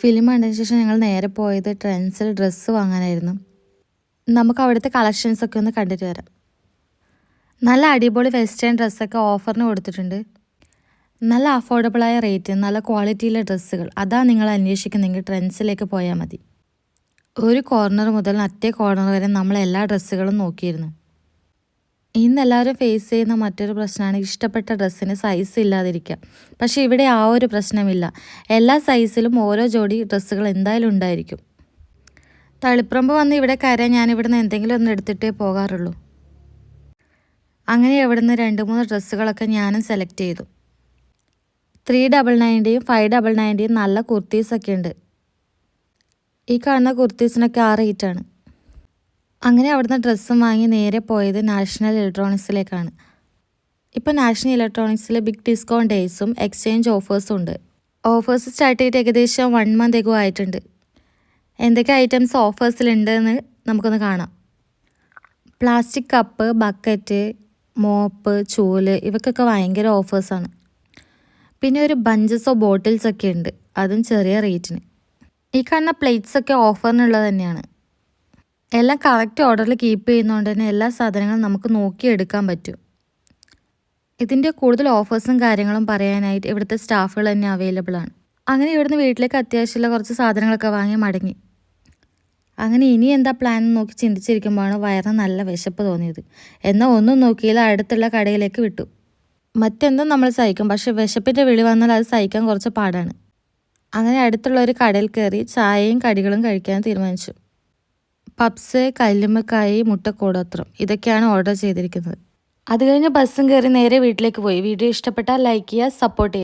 Film കണ്ടതിന് ശേഷം ഞങ്ങൾ നേരെ പോയത് ട്രെൻഡ്സിൽ ഡ്രസ്സ് വാങ്ങാനായിരുന്നു. നമുക്ക് അവിടുത്തെ കളക്ഷൻസൊക്കെ ഒന്ന് കണ്ടിട്ട് വരാം. നല്ല അടിപൊളി വെസ്റ്റേൺ ഡ്രസ്സൊക്കെ ഓഫറിന് കൊടുത്തിട്ടുണ്ട്. നല്ല അഫോർഡബിളായ റേറ്റ് നല്ല ക്വാളിറ്റിയിലെ ഡ്രസ്സുകൾ അതാ നിങ്ങൾ അന്വേഷിക്കുന്നെങ്കിൽ ട്രെൻഡ്സിലേക്ക് പോയാൽ മതി. ഒരു കോർണർ മുതൽ മറ്റേ കോർണർ വരെ നമ്മൾ എല്ലാ ഡ്രസ്സുകളും നോക്കിയിരുന്നു. ഇന്ന് എല്ലാവരും ഫേസ് ചെയ്യുന്ന മറ്റൊരു പ്രശ്നമാണ് ഇഷ്ടപ്പെട്ട ഡ്രസ്സിന് സൈസ് ഇല്ലാതിരിക്കുക. പക്ഷേ ഇവിടെ ആ ഒരു പ്രശ്നമില്ല. എല്ലാ സൈസിലും ഓരോ ജോഡി ഡ്രസ്സുകൾ എന്തായാലും ഉണ്ടായിരിക്കും. തളിപ്പറമ്പ് വന്ന് ഇവിടെ കയറാൻ ഞാൻ ഇവിടുന്ന് എന്തെങ്കിലും ഒന്ന് എടുത്തിട്ടേ പോകാറുള്ളൂ. അങ്ങനെ ഇവിടുന്ന് രണ്ട് മൂന്ന് ഡ്രസ്സുകളൊക്കെ ഞാനും സെലക്ട് ചെയ്തു. ത്രീ ഡബിൾ നയന്റിയും ഫൈവ് ഡബിൾ നയന്റിയും നല്ല കുർത്തീസൊക്കെ ഉണ്ട്. ഈ കാണുന്ന കുർത്തീസിനൊക്കെ ആ റേറ്റാണ് അങ്ങനെ അവിടുന്ന് ഡ്രസ്സും വാങ്ങി നേരെ പോയത് നാഷണൽ ഇലക്ട്രോണിക്സിലേക്കാണ്. ഇപ്പോൾ നാഷണൽ ഇലക്ട്രോണിക്സിൽ ബിഗ് ഡിസ്കൗണ്ട് ഡേയ്സും എക്സ്ചേഞ്ച് ഓഫേഴ്സും ഉണ്ട്. ഓഫേഴ്സ് സ്റ്റാർട്ട് ചെയ്തിട്ട് ഏകദേശം വൺ മന്ത് എഗോ ആയിട്ടുണ്ട്. എന്തൊക്കെ ഐറ്റംസ് ഓഫേഴ്സിലുണ്ടെന്ന് നമുക്കൊന്ന് കാണാം. പ്ലാസ്റ്റിക് കപ്പ് ബക്കറ്റ് മോപ്പ് ചൂൽ ഇവക്കൊക്കെ ഭയങ്കര ഓഫേഴ്സാണ് പിന്നെ ഒരു ബഞ്ചസോ ബോട്ടിൽസൊക്കെ ഉണ്ട്. അതും ചെറിയ റേറ്റിന് ഈ കാണുന്ന പ്ലേറ്റ്സൊക്കെ ഓഫറിനുള്ളത് തന്നെയാണ്. എല്ലാം കറക്റ്റ് ഓർഡറിൽ കീപ്പ് ചെയ്യുന്നതുകൊണ്ട് തന്നെ എല്ലാ സാധനങ്ങളും നമുക്ക് നോക്കിയെടുക്കാൻ പറ്റും. ഇതിന്റെ കൂടുതൽ ഓഫേഴ്സും കാര്യങ്ങളും പറയാനായിട്ട് ഇവിടുത്തെ സ്റ്റാഫുകൾ തന്നെ അവൈലബിൾ ആണ്. അങ്ങനെ ഇവിടുന്ന് വീട്ടിലേക്ക് അത്യാവശ്യമുള്ള കുറച്ച് സാധനങ്ങളൊക്കെ വാങ്ങി മടങ്ങി. അങ്ങനെ ഇനി എന്താ പ്ലാൻ എന്ന് നോക്കി ചിന്തിച്ചിരിക്കുമ്പോഴാണ് വയറിന് നല്ല വിശപ്പ് തോന്നിയത്. എന്നാൽ ഒന്നും നോക്കിയില്ല അടുത്തുള്ള കടയിലേക്ക് വിട്ടു. മറ്റെന്തും നമ്മൾ സഹിക്കും പക്ഷേ വിശപ്പിന്റെ വിളി വന്നാൽ അത് സഹിക്കാൻ കുറച്ച് പാടാണ്. അങ്ങനെ അടുത്തുള്ള ഒരു കടയിൽ കയറി ചായയും കടികളും കഴിക്കാൻ തീരുമാനിച്ചു. പപ്സ് കല്ലുമ്മക്കായി മുട്ടക്കോടോത്രം ഇതൊക്കെയാണ് ഓർഡർ ചെയ്തിരിക്കുന്നത്. അത് കഴിഞ്ഞ് ബസ്സും കയറി നേരെ വീട്ടിലേക്ക് പോയി. വീഡിയോ ഇഷ്ടപ്പെട്ടാൽ ലൈക്ക് ചെയ്യുക സപ്പോർട്ട് ചെയ്യുക.